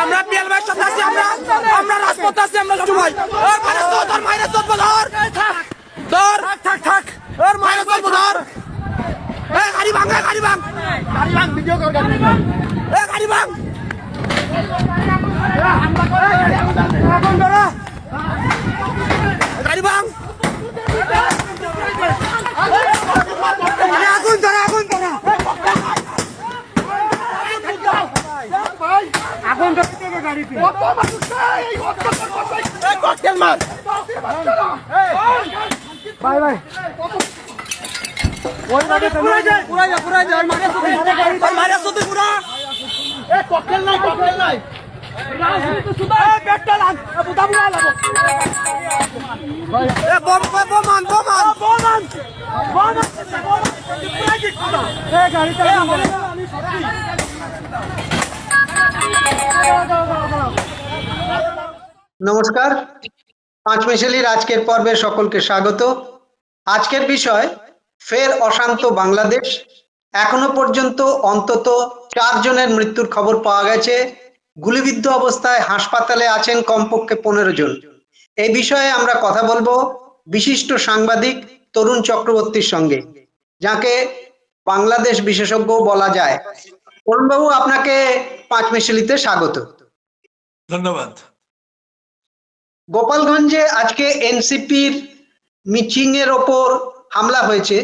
আমরা পিয়াল ভাইয়ের সাথে আছি আমরা আমরা রাজপথে আছি আমরা সবাই ওর তো তোর তো ধর। ধর। থাক থাক ওর মাইরে তো ধর। এ গাড়ি ভাঙ গাড়ি ভাঙ। গাড়ি ভাঙ ভিডিও কর গাড়ি ভাঙ। এ গাড়ি ভাঙ। গাড়ি ভাঙ আরে আগুন ধরা আগুন ধরা আগুন ধরা গাড়িতে ককটেল মার ভাই ভাই। ওই গাড়ি পুরাই যায় পুরাই যায় পুরাই যায়। মারে তো তোর তো পুরা। এ ককটেল নাই ককটেল নাই। রাজনীতি নমস্কার। পাঁচমেশালির আজকের পর্বে সকলকে স্বাগত। আজকের বিষয়, ফের অশান্ত বাংলাদেশ। এখনও পর্যন্ত অন্তত চারজনের মৃত্যুর খবর পাওয়া গেছে। গুলিবিদ্ধ অবস্থায় হাসপাতালে আছেন কমপক্ষে পনেরো জন। এই বিষয়ে আমরা কথা বলব বিশিষ্ট সাংবাদিক তরুণ চক্রবর্তীর সঙ্গে, যাকে বাংলাদেশ বিশেষজ্ঞ বলা যায়। অরুণবাবু, আপনাকে পাঁচমেশালিতে স্বাগত। ধন্যবাদ। গোপালগঞ্জে আজকে এনসিপির মিচিং এর ওপর হামলা হয়েছে।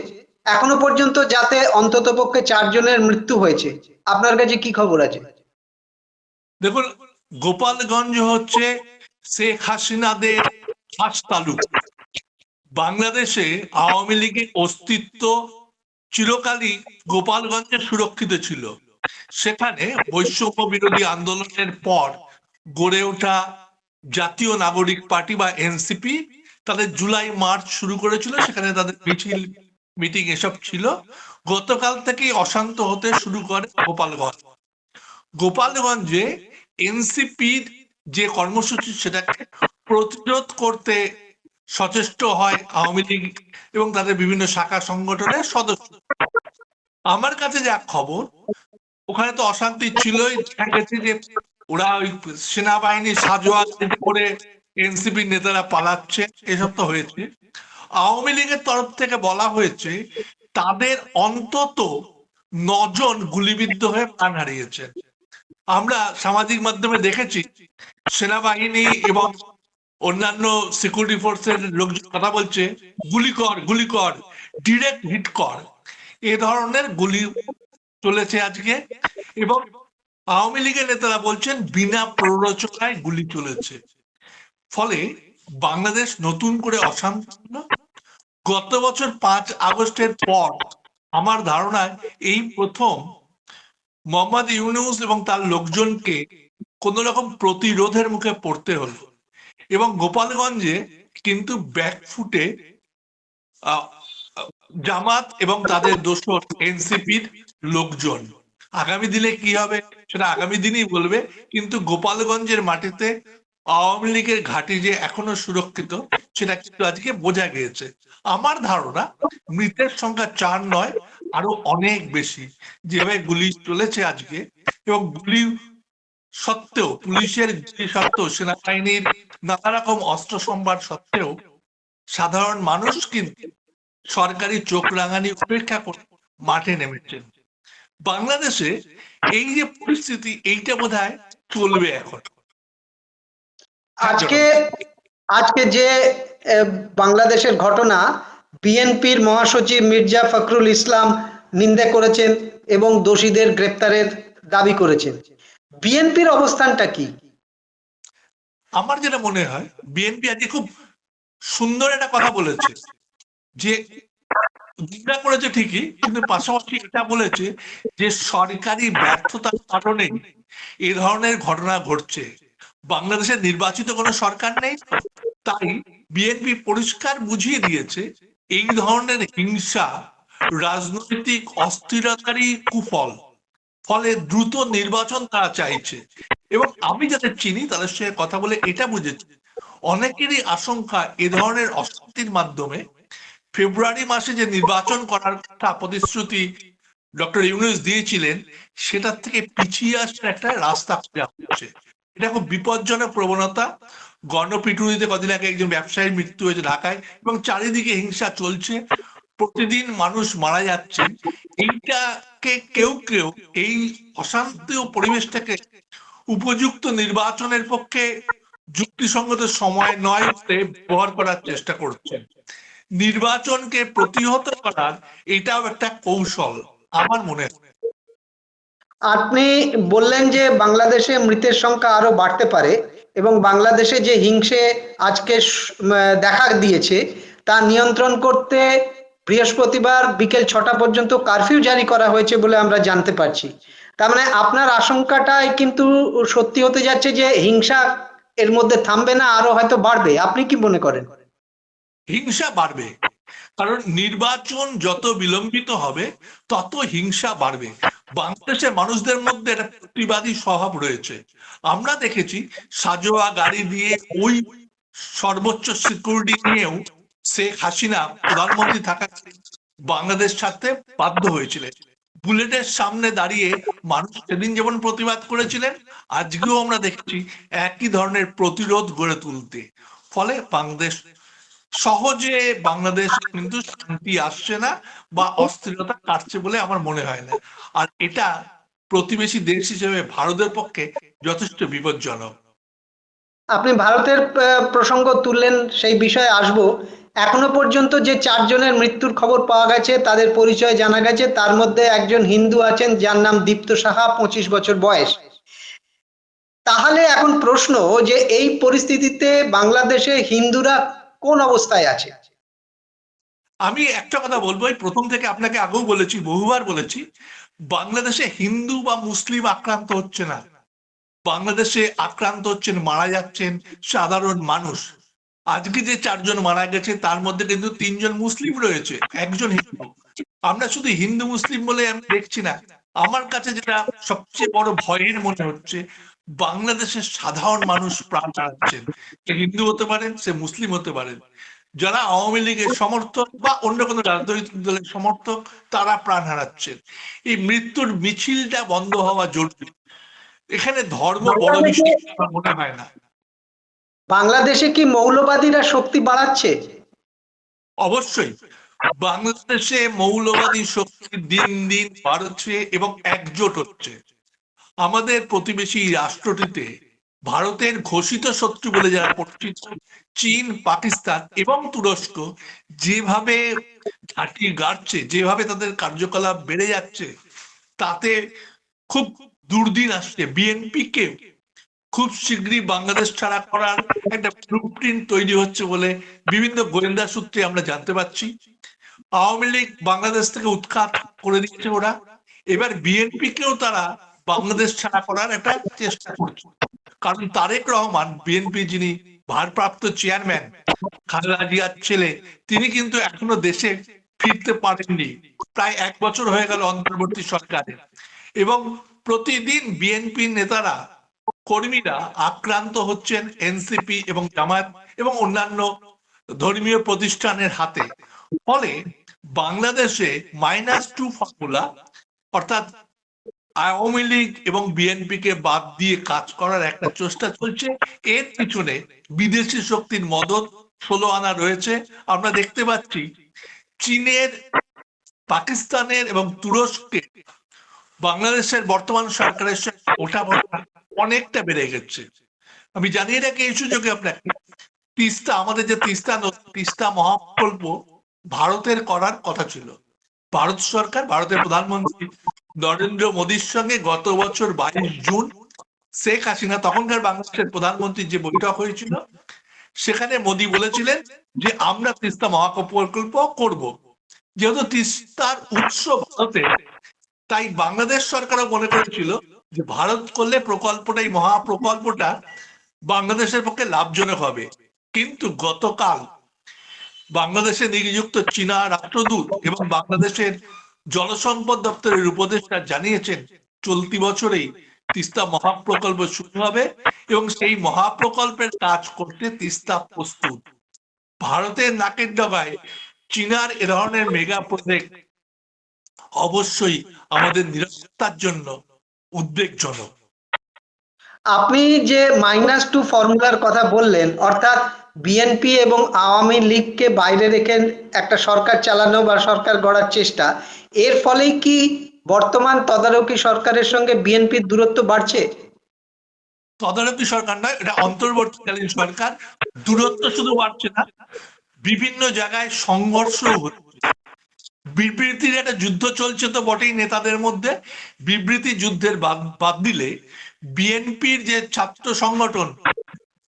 এখনও পর্যন্ত যাতে অন্ততপক্ষে চারজনের মৃত্যু হয়েছে। আপনার কাছে কি খবর আছে? দেখুন, গোপালগঞ্জ হচ্ছে শেখ হাসিনাদের খাস তালুক। বাংলাদেশে আওয়ামী লীগের অস্তিত্ব চিরকালই গোপালগঞ্জে সুরক্ষিত ছিল। সেখানে বৈষম্য বিরোধী আন্দোলনের পর গড়ে ওঠা জাতীয় নাগরিক পার্টি বা এনসিপি তাদের জুলাই, মার্চ শুরু করেছিল। সেখানে তাদের মিছিল, মিটিং এসব ছিল। গতকাল থেকে অশান্ত হতে শুরু করে গোপালগঞ্জ। গোপালগঞ্জে এনসিপির যে কর্মসূচি, সেটাকে প্রতিরোধ করতে সচেষ্ট হয় আওয়ামী লীগ এবং তাদের বিভিন্ন শাখা সংগঠনের সদস্য। আমার কাছে যা খবর, ওখানে তো অশান্তি ছিলই। দেখা গেছে যে ওরা ওই সেনাবাহিনী সাজোয়া করে এনসিপির নেতারা পালাচ্ছে, এসব তো হয়েছে। আওয়ামী লীগের তরফ থেকে বলা হয়েছে, তাদের অন্তত নজন গুলিবিদ্ধ হয়ে প্রাণ হারিয়েছে। আমরা সামাজিক মাধ্যমে দেখেছি, সেনাবাহিনী এবং অন্যান্য সিকিউরিটি ফোর্সের লোকজন কথা বলছে, গুলি কর গুলি কর ডিরেক্ট হিট কর। এ ধরনের গুলি চলেছে আজকে। এবং আওয়ামী লীগের নেতারা বলছেন, বিনা প্ররোচনায় গুলি চলেছে। ফলে বাংলাদেশ নতুন করে অশান্ত। গত বছর পাঁচ আগস্টের পর আমার ধারণায় এই প্রথম মোহাম্মদ ইউনুস এবং তার লোকজনকে কোন রকম প্রতিরোধের মুখে পড়তে হলো। এবং গোপালগঞ্জে কিন্তু ব্যাকফুটে জামাত এবং তাদের দোষর এনসিপির লোকজন। আগামী দিনে কি হবে সেটা আগামী দিনই বলবে। কিন্তু গোপালগঞ্জের মাটিতে আওয়ামী লীগের ঘাঁটি যে এখনও সুরক্ষিত, সেটা কিন্তু আজকে বোঝা গিয়েছে। আমার ধারণা, মৃতের সংখ্যা চার নয়, আরও অনেক বেশি। যেভাবে গুলি চলেছে আজকে, এবং গুলি সত্ত্বেও, পুলিশের গুলি সত্ত্বেও, সেনাবাহিনীর নানা রকম অস্ত্র সম্ভার সত্ত্বেও, সাধারণ মানুষ কিন্তু সরকারি চোখ রাঙানি উপেক্ষা করে মাঠে নেমেছেন। বাংলাদেশে এই যে পরিস্থিতি এইটা বোধ চলবে এখন। আজকে আজকে যে বাংলাদেশের ঘটনা বিএনপির মহাসচিব মির্জা ফখরুল ইসলাম নিন্দা করেছেন এবং দোষীদের গ্রেপ্তারের দাবি করেছেন। বিএনপির অবস্থানটা কি? আমার যেটা মনে হয় বিএনপি আজকে খুব সুন্দর একটা কথা বলেছে যে নিন্দা করেছে ঠিকই, কিন্তু পাশাপাশি এটা বলেছে যে সরকারি ব্যর্থতার কারণে এই ধরনের ঘটনা ঘটছে। বাংলাদেশের নির্বাচিত কোনো সরকার নেই, তাই বিএনপি পরিষ্কার বুঝিয়ে দিয়েছে এই ধরনের হিংসা রাজনৈতিক অস্থিরতারই কুফল। ফলে দ্রুত নির্বাচন তারা চাইছে। এবং আমি যাদের চিনি, তাদের সঙ্গে কথা বলে এটা বুঝেছি। অনেকেরই আশঙ্কা এ ধরনের অশান্তির মাধ্যমে ফেব্রুয়ারি মাসে যে নির্বাচন করার কথা প্রতিশ্রুতি ডক্টর ইউনুস দিয়েছিলেন, সেটার থেকে পিছিয়ে আসার একটা রাস্তা হচ্ছে এটা খুব বিপজ্জনক প্রবণতা। গণপিটুনিতে কদিন আগে একজন ব্যবসায়ীর মৃত্যু হয়েছে ঢাকায় এবং চারিদিকে হিংসা চলছে। প্রতিদিন মানুষ মারা যাচ্ছে। এইটাকে কেউ কেউ এই অশান্তি ও পরিবেশটাকে উপযুক্ত নির্বাচনের পক্ষে যুক্তিসঙ্গত সময় নয় ব্যবহার করার চেষ্টা করছে নির্বাচনকে প্রতিহত করার এটাও একটা কৌশল, আমার মনে আপনি বললেন যে বাংলাদেশে মৃতের সংখ্যা আরও বাড়তে পারে এবং বাংলাদেশে যে হিংসে আজকে দেখা দিয়েছে, তা নিয়ন্ত্রণ করতে বৃহস্পতিবার বিকেল ছটা পর্যন্ত কারফিউ জারি করা হয়েছে বলে আমরা জানতে পারছি। তার মানে আপনার আশঙ্কাটাই কিন্তু সত্যি হতে যাচ্ছে যে হিংসা এর মধ্যে থামবে না, আরও হয়তো বাড়বে। আপনি কি মনে করেন? হিংসা বাড়বে। কারণ নির্বাচন যত বিলম্বিত হবে, তত হিংসা বাড়বে। বাংলাদেশের মানুষদের মধ্যে প্রতিবাদী স্বভাব রয়েছে। আমরা দেখেছি সাজোয়া গাড়ি দিয়ে ওই সর্বোচ্চ সিকিউরিটি নিয়েও শেখ হাসিনা প্রধানমন্ত্রী থাকা বাংলাদেশ ছাড়তে বাধ্য হয়েছিলেন। বুলেটের সামনে দাঁড়িয়ে মানুষ সেদিন যেমন প্রতিবাদ করেছিলেন, আজকেও আমরা দেখছি একই ধরনের প্রতিরোধ গড়ে তুলতে। ফলে বাংলাদেশ সহজে বাংলাদেশ কিন্তু শান্তি আসছে না বা অস্থিরতা কাটছে বলে আমার মনে হয় না। আর এটা প্রতিবেশী দেশ হিসেবে ভারতের পক্ষে যথেষ্ট বিপজ্জনক। আপনি ভারতের প্রসঙ্গ তুললেন, সেই বিষয়ে আসব। এখনও পর্যন্ত যে চারজনের মৃত্যুর খবর পাওয়া গেছে, তাদের পরিচয় জানা গেছে। তার মধ্যে একজন হিন্দু আছেন, যার নাম দীপ্ত সাহা, পঁচিশ বছর বয়স। তাহলে এখন প্রশ্ন, যে এই পরিস্থিতিতে বাংলাদেশে হিন্দুরা কোন অবস্থায় আছে? আমি একটা কথা বলব, এই প্রথম থেকে আপনাকে আগেও বলেছি, বহুবার বলেছি, বাংলাদেশে হিন্দু বা মুসলিম আক্রান্ত হচ্ছে না। বাংলাদেশে আক্রান্ত হচ্ছেন, মারা যাচ্ছেন সাধারণ মানুষ। আজকে যে চারজন মারা গেছে, তার মধ্যে কিন্তু তিনজন মুসলিম রয়েছে, একজন হিন্দু। আমরা শুধু হিন্দু, মুসলিম বলে আমি দেখছি না। আমার কাছে যেটা সবচেয়ে বড় ভয়ের মনে হচ্ছে বাংলাদেশের সাধারণ মানুষ প্রাণ হারাচ্ছেন সে হিন্দু হতে পারেন সে মুসলিম হতে পারেন। যারা আওয়ামী লীগের সমর্থক বা অন্য কোনো রাজনৈতিক দলের সমর্থক তারা প্রাণ হারাচ্ছেন। এই মৃত্যুর মিছিলটা বন্ধ হওয়া জরুরি। এখানে ধর্ম বড় বিষয় মনে হয় না। বাংলাদেশে কি মৌলবাদীরা শক্তি বাড়াচ্ছে? অবশ্যই। বাংলাদেশে মৌলবাদী শক্তি দিন দিন বাড়ছে এবং একজোট হচ্ছে। আমাদের প্রতিবেশী রাষ্ট্রটিতে ভারতের ঘোষিত শত্রু বলে যারা পরিচিত, চীন, পাকিস্তান এবং তুরস্ক যেভাবে ঘাঁটি গাড়ছে, যেভাবে তাদের কার্যকলাপ বেড়ে যাচ্ছে, তাতে খুব দুর্দিন আসছে। বিএনপি কে খুব শীঘ্রই বাংলাদেশ ছাড়া করার একটা ব্লুপ্রিন্ট তৈরি হচ্ছে বলে বিভিন্ন গোয়েন্দা সূত্রে আমরা জানতে পারছি আওয়ামী লীগ বাংলাদেশ থেকে উৎখাত করে দিচ্ছে ওরা। এবার বিএনপি কেও তারা বাংলাদেশ ছাড়া করার একটা চেষ্টা করছে। কারণ তারেক রহমান বিএনপি যিনি ভারপ্রাপ্ত চেয়ারম্যান খালেদা জিয়ার ছেলে, তিনি কিন্তু এখনও দেশে ফিরতে পারেননি। প্রায় এক বছর হয়ে গেল অন্তর্বর্তী সরকারে। এবং প্রতিদিন বিএনপি নেতারা, কর্মীরা আক্রান্ত হচ্ছেন এনসিপি এবং জামায়াত এবং অন্যান্য ধর্মীয় প্রতিষ্ঠানের হাতে। ফলে বাংলাদেশে মাইনাস টু ফর্মুলা অর্থাৎ আওয়ামী লীগ এবং বিএনপি কে বাদ দিয়ে কাজ করার একটা চেষ্টা চলছে। এর পিছনে বিদেশি শক্তির মদত ষোলো আনা রয়েছে। আমরা দেখতে পাচ্ছি চীনের, পাকিস্তানের এবং তুরস্কের বাংলাদেশের বর্তমান সরকারের সঙ্গে ওঠা বসা অনেকটা বেড়ে গেছে। আমি জানিয়ে রাখি এই সুযোগে আপনাকে, তিস্তা, আমাদের যে তিস্তা তিস্তা মহাপ্রকল্প ভারতের করার কথা ছিল। ভারত সরকার, ভারতের প্রধানমন্ত্রী নরেন্দ্র মোদীর সঙ্গে গত বছর বাইশ জুন শেখ হাসিনা, তখনকার বাংলাদেশের প্রধানমন্ত্রীর যে বৈঠক হয়েছিল, সেখানে মোদী বলেছিলেন যে আমরা তিস্তা মহাপ্রকল্প করব। যেহেতু তিস্তার উৎস ভারতে, তাই বাংলাদেশ সরকারও মনে করেছিল যে ভারত করলে প্রকল্পটাই, মহাপ্রকল্পটা বাংলাদেশের পক্ষে লাভজনক হবে। কিন্তু গতকাল বাংলাদেশে নিযুক্ত চীনা রাষ্ট্রদূত এবং বাংলাদেশের জলসম্পদ দপ্তরের উপদেষ্টা জানিয়েছেন, চলতি বছরেই তিস্তা মহাপ্রকল্প শুরু হবে এবং সেই মহাপ্রকল্পের কাজ করতে তিস্তা প্রস্তুত। ভারতের নাকের ডগায় চীনার এ ধরনের মেগা প্রজেক্ট অবশ্যই আমাদের নিরাপত্তার জন্য উদ্বেগজনক। আপনি যে মাইনাস টু ফর্মুলার কথা বললেন, অর্থাৎ বিএনপি এবং আওয়ামী লীগকে বাইরে রেখে একটা সরকার চালানো বা সরকার গড়ার চেষ্টা, এর ফলেই কি বর্তমান তদারকি সরকারের সঙ্গে বিএনপির দূরত্ব বাড়ছে? তদারকি সরকার নয়, এটা অন্তর্বর্তীকালীন সরকার। দূরত্ব শুধু বাড়ছে না, বিভিন্ন জায়গায় সংঘর্ষ বিবৃতির একটা যুদ্ধ চলছে তো বটেই নেতাদের মধ্যে। বিবৃতি যুদ্ধের বাদ দিলে বিএনপির যে ছাত্র সংগঠন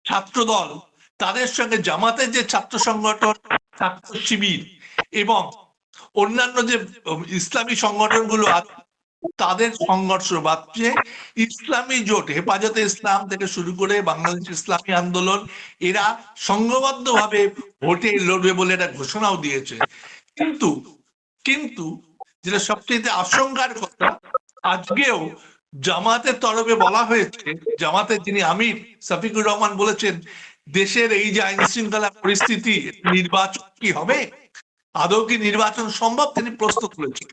ছাত্র দল তাদের সঙ্গে জামাতের যে ছাত্র সংগঠন, ছাত্র শিবির এবং অন্যান্য যে ইসলামী সংগঠনগুলো তাদের সংঘর্ষ বাড়ছে ইসলামী জোট, হেফাজতে ইসলাম থেকে শুরু করে বাংলাদেশ ইসলামী আন্দোলন, এরা সংঘবদ্ধভাবে ভোটে লড়বে বলে একটা ঘোষণাও দিয়েছে। কিন্তু কিন্তু যেটা সবচেয়ে আশঙ্কার কথা, আজকেও জামাতের তরফে বলা হয়েছে, জামাতের যিনি আমির সাফিকুর রহমান বলেছেন দেশের এই যে আইন শৃঙ্খলা পরিস্থিতি, নির্বাচন কি হবে? আদৌ কি নির্বাচন সম্ভব? তিনি প্রশ্ন তুলেছেন।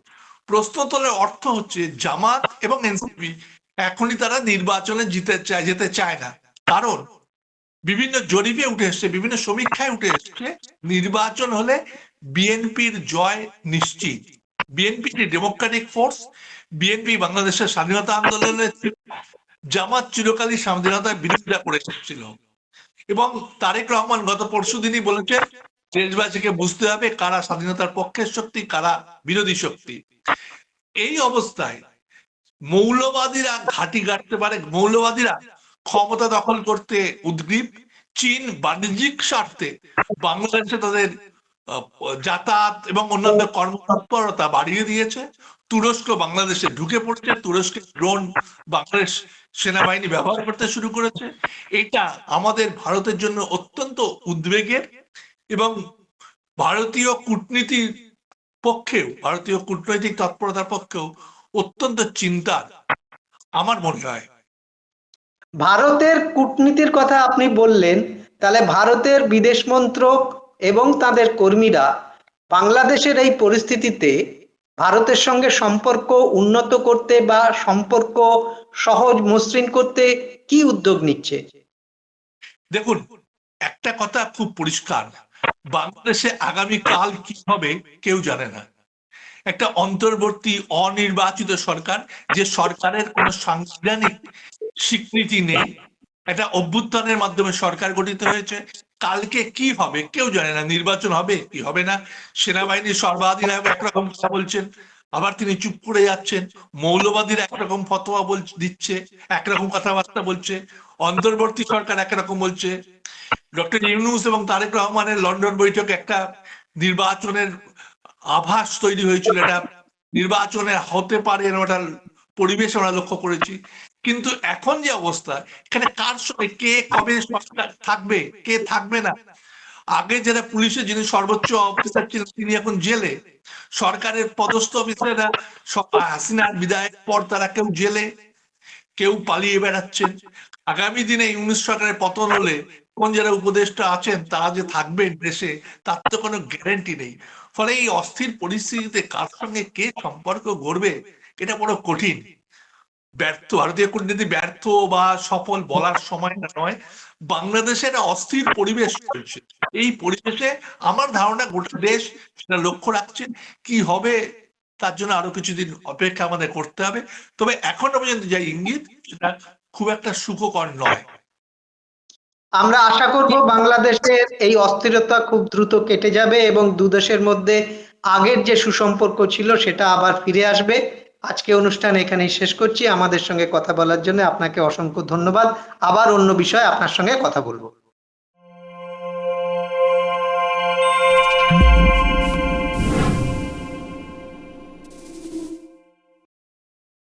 প্রশ্ন তোলার অর্থ হচ্ছে, জামাত এবং এনসিপি এখনই তারা নির্বাচনে জিতে চায় যেতে চায় না। কারণ, বিভিন্ন জরিপে উঠে এসছে, বিভিন্ন সমীক্ষায় উঠে এসছে, নির্বাচন হলে বিএনপির জয় নিশ্চিত। বিএনপি একটি ডেমোক্রেটিক ফোর্স, বিএনপি বাংলাদেশের স্বাধীনতা আন্দোলনের জামাত চিরকালই স্বাধীনতার বিরোধিতা করে এসেছিল। এবং তারেক রহমান গত পরশু দিনই বলেছেন দেশবাসীকে বুঝতে হবে কারা স্বাধীনতার পক্ষের শক্তি, কারা বিরোধী শক্তি। এই অবস্থায় মৌলবাদীরা ঘাঁটি গাড়তে পারে, মৌলবাদীরা ক্ষমতা দখল করতে উদ্গ্রীব, চীন বাণিজ্যিক স্বার্থে বাংলাদেশে তাদের যাতায়াত এবং অন্যান্য কর্মতৎপরতা বাড়িয়ে দিয়েছে। তুরস্ক বাংলাদেশে ঢুকে পড়ছে তুরস্কের ড্রোন বাংলাদেশ সেনাবাহিনী ব্যবহার করতে শুরু করেছে। এটা আমাদের ভারতের জন্য অত্যন্ত উদ্বেগের এবং ভারতীয় কূটনীতির পক্ষেও, ভারতীয় কূটনৈতিক তৎপরতার পক্ষেও অত্যন্ত চিন্তার আমার মনে হয়। ভারতের কূটনীতির কথা আপনি বললেন, তাহলে ভারতের বিদেশ মন্ত্রক এবং তাদের কর্মীরা বাংলাদেশের এই পরিস্থিতিতে ভারতের সঙ্গে সম্পর্ক উন্নত করতে বা সম্পর্ক সহজ মসৃণ করতে কি উদ্যোগ নিচ্ছে? দেখুন, একটা কথা খুব পরিষ্কার। বাংলাদেশে আগামী কাল কি হবে কেউ জানে না। একটা অন্তর্বর্তী অনির্বাচিত সরকার, যে সরকারের কোনো সাংবিধানিক স্বীকৃতি নেই, একটা অভ্যুত্থানের মাধ্যমে সরকার গঠিত হয়েছে কালকে কি হবে? কেউ জানে না। নির্বাচন হবে কি হবে না? সেনাবাহিনীর সর্বাধিনায়ক একরকম কথা বলছেন। আবার তিনি চুপ করে যাচ্ছেন। মৌলবাদীরা একরকম ফতোয়া বল দিচ্ছে একরকম কথাবার্তা বলছে। অন্তর্বর্তী সরকার একরকম বলছে। ডক্টর ইউনুস এবং তারেক রহমানের লন্ডন বৈঠকে একটা নির্বাচনের আভাস তৈরি হয়েছিল। এটা নির্বাচনে হতে পারে এরকম একটা পরিবেশ আমরা লক্ষ্য করেছি। কিন্তু এখন যে অবস্থা, এখানে কার সঙ্গে, কে কবে থাকবে, কে থাকবে না? আগে যারা পুলিশের যিনি সর্বোচ্চ অফিসার ছিলেন, তিনি এখন জেলে। সরকারের পদস্থ অফিসাররা হাসিনার বিদায়ের পর তারা কেউ জেলে, কেউ পালিয়ে বেড়াচ্ছেন আগামী দিনে ইউনিস সরকারের পতন হলে কোন যারা উপদেষ্টা আছেন, তারা যে থাকবেন দেশে, তার তো কোনো গ্যারেন্টি নেই। ফলে এই অস্থির পরিস্থিতিতে কার সঙ্গে কে সম্পর্ক গড়বে, এটা বড় কঠিন। ব্যর্থ, ভারতীয় কূটনীতি ব্যর্থ বা সফল বলার সময় না নয় বাংলাদেশে একটা অস্থির পরিবেশ চলছে। এই পরিবেশে আমার ধারণা গোটা দেশ সেটা লক্ষ্য রাখছেন, কি হবে তার জন্য আরও কিছুদিন অপেক্ষা আমাদের করতে হবে। তবে এখনও পর্যন্ত যা ইঙ্গিত, সেটা খুব একটা সুখকর নয়। আমরা আশা করব বাংলাদেশের এই অস্থিরতা খুব দ্রুত কেটে যাবে এবং দুদেশের মধ্যে আগের যে সুসম্পর্ক ছিল সেটা আবার ফিরে আসবে। আজকে অনুষ্ঠান এখানেই শেষ করছি। আমাদের সঙ্গে কথা বলার জন্য আপনাকে অসংখ্য ধন্যবাদ। আবার অন্য বিষয়ে আপনার সঙ্গে কথা বলব।